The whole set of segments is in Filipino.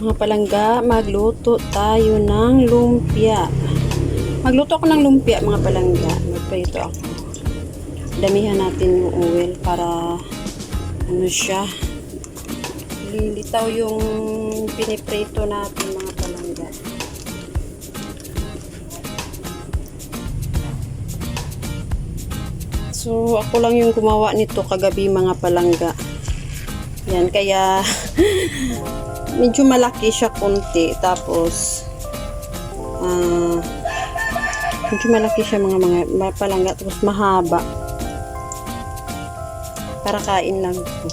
Mga palangga, magluto tayo ng lumpia. Magluto ako ng lumpia, mga palangga. Magprito ako. Damihan natin yung oil para ano siya. Lilitaw yung piniprito natin, mga palangga. So, ako lang yung gumawa nito kagabi mga palangga. Yan, kaya medyo malaki siya konti. Tapos, ah, medyo malaki siya mga mga mga palangga. Tapos mahaba. Para kain lang ko.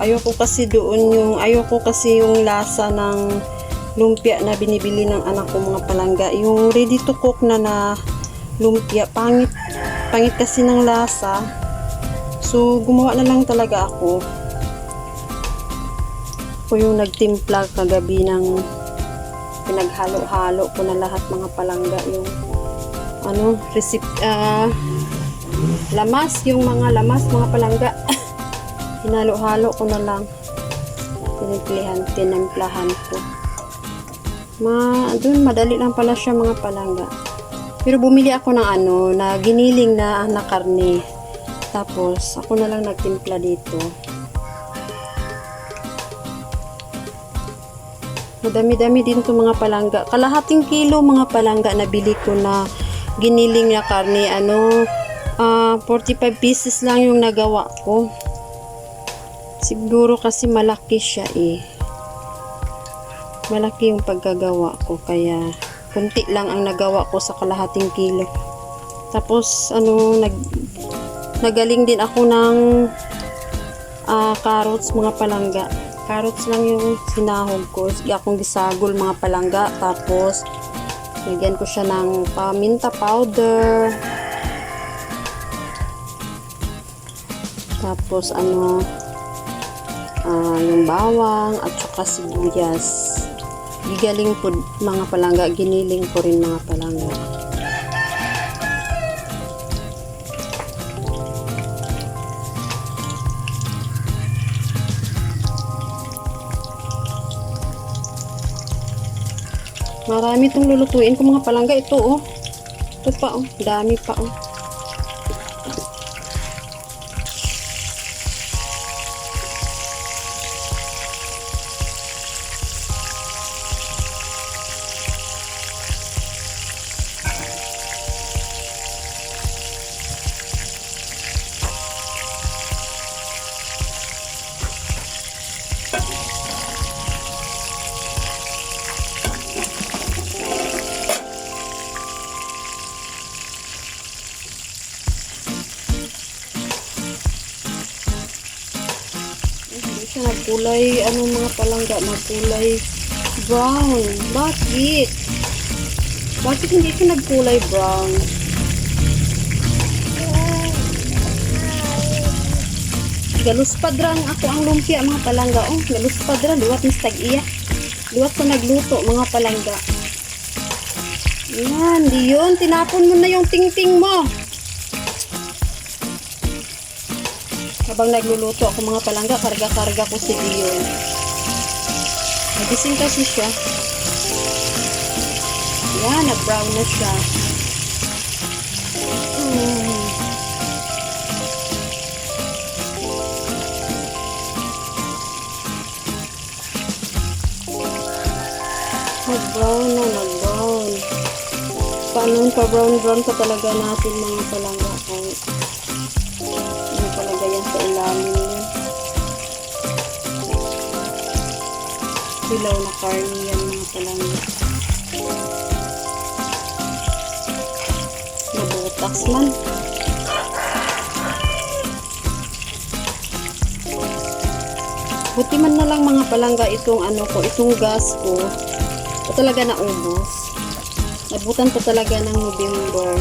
Ayoko kasi doon yung, ayoko kasi yung lasa ng lumpia na binibili ng anak ko mga palangga. Yung ready to cook na na lumpia, pangit. Pangit kasi ng lasa. So, gumawa na lang talaga ako. Ako yung nagtimpla kagabi ng pinaghalo-halo ko na lahat mga palangga. Yung ano, recipe, ah, lamas, yung mga lamas, mga palangga. Hinalo-halo ko na lang. Tinimplihan, tinimplahan ko. Ma, doon madali lang pala siya mga palangga. Pero bumili ako ng ano, na giniling na na karne. Tapos, ako na lang nagtimpla dito. Madami-dami din to mga palangga. Kalahating kilo mga palangga na bili ko na giniling na karne. Ano, ah 45 pieces lang yung nagawa ko. Siguro kasi malaki siya eh malaki yung pagkagawa ko kaya kunti lang ang nagawa ko sa kalahating kilo tapos ano nag nagaling din ako ng ah, carrots mga palangga. Carrots lang yung sinahog ko. Akong gisagol mga palangga. Tapos nilagyan ko siya ng paminta powder. Tapos ano ah, yung bawang at saka sibuyas. Gigaling po mga palangga. Giniling ko rin mga palangga marami itong lulutuin ko mga palangga. Ito oh. Ito pa oh. Dami pa oh siya nagkulay, ano mga palangga, nagkulay brown. Bakit? Bakit hindi siya nagkulay brown? Galus padrang ako ang lumpia mga palangga. Oh, galus padra, luwat ni stag iya. Luwat ko nagluto mga palangga. Yan, di yun. Tinapon mo na yung ting-ting mo. Habang nagluluto ako mga palangga, karga-karga ko si Dion. Nagising kasi siya. Yan, nag-brown na siya. Hmm. Nag-brown na, nag-brown. Paano pa brown-brown pa talaga natin mga palangga yan sa ilalim. Hilaw na karne yan mga palangga. Nabutas man. Buti man na lang mga palangga itong ano ko, itong gas ko. Ito talaga naubos. Nabutan pa talaga ng November.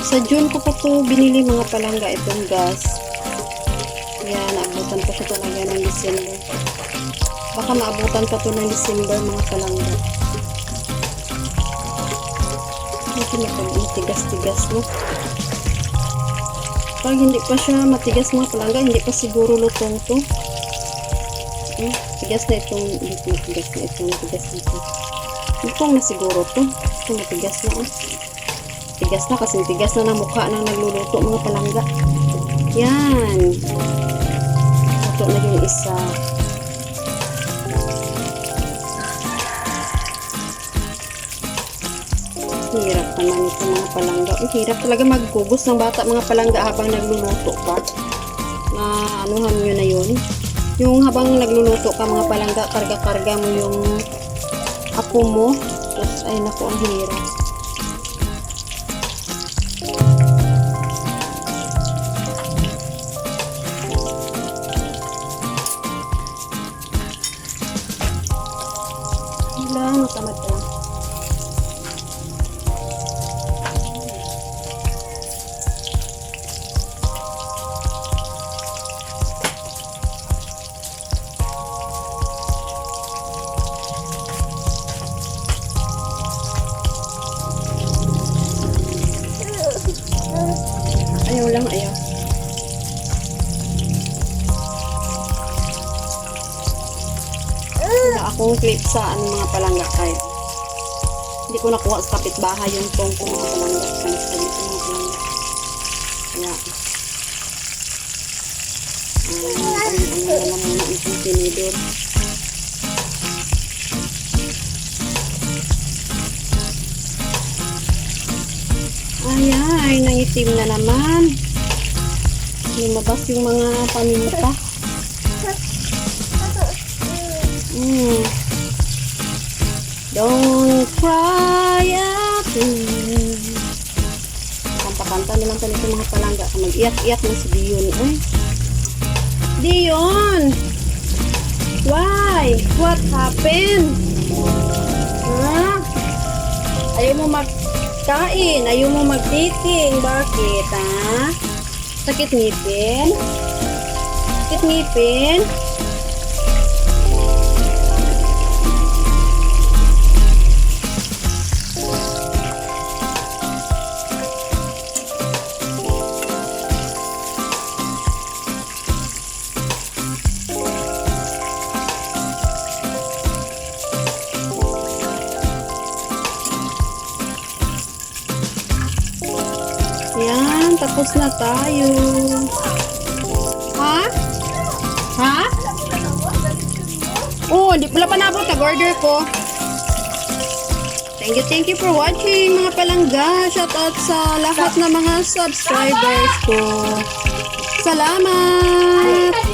Sa June ko pa to binili mga palangga itong gas. Kaya naabutan pa siya talaga ng December. Baka maabutan pa to ng December mga palangga. Hindi matigas-tigas no. Pag hindi pa siya matigas mga palangga, hindi pa siguro lutong to. Tigas na itong, dito matigas na itong matigas na ito. Itong na siguro to. Ito matigas na oh. Tigas na kasi tigas na ng mukha ng nagluluto mga palangga. Yan. Na yung isa. Hirap naman ito mga palangga. Ang hirap talaga magkugos ng bata mga palangga habang nagluluto pa. Na anuhan nyo na yun. Yung habang nagluluto ka mga palangga, karga-karga mo yung apo mo. Tapos ay naku, ang hirap. Lang, ayaw. Wala akong clip sa ano mga palangga kahit hindi ko nakuha sa kapitbahay yung tong ko mga palangga sa sa dito mga palangga. Kaya um, ano, ano na lang muna ang tinidor. Nangitim na naman. Lumabas yung mga paminta. Mm. Don't cry at me. Kanta-kanta na lang pala itong mga palangga. Mag-iyak-iyak na si Dion. Ay. Dion! Why? What happened? Ha? Ayaw mo magkain. Ayaw mo magtiting. Bakit, ha? Sakit ngipin? Sakit ngipin? Tapos na tayo. Ha? Ha? Oh, di pala pa nabot. Nag-order ko. Thank you, thank you for watching mga palangga. Shout out sa lahat ng mga subscribers ko. Salamat!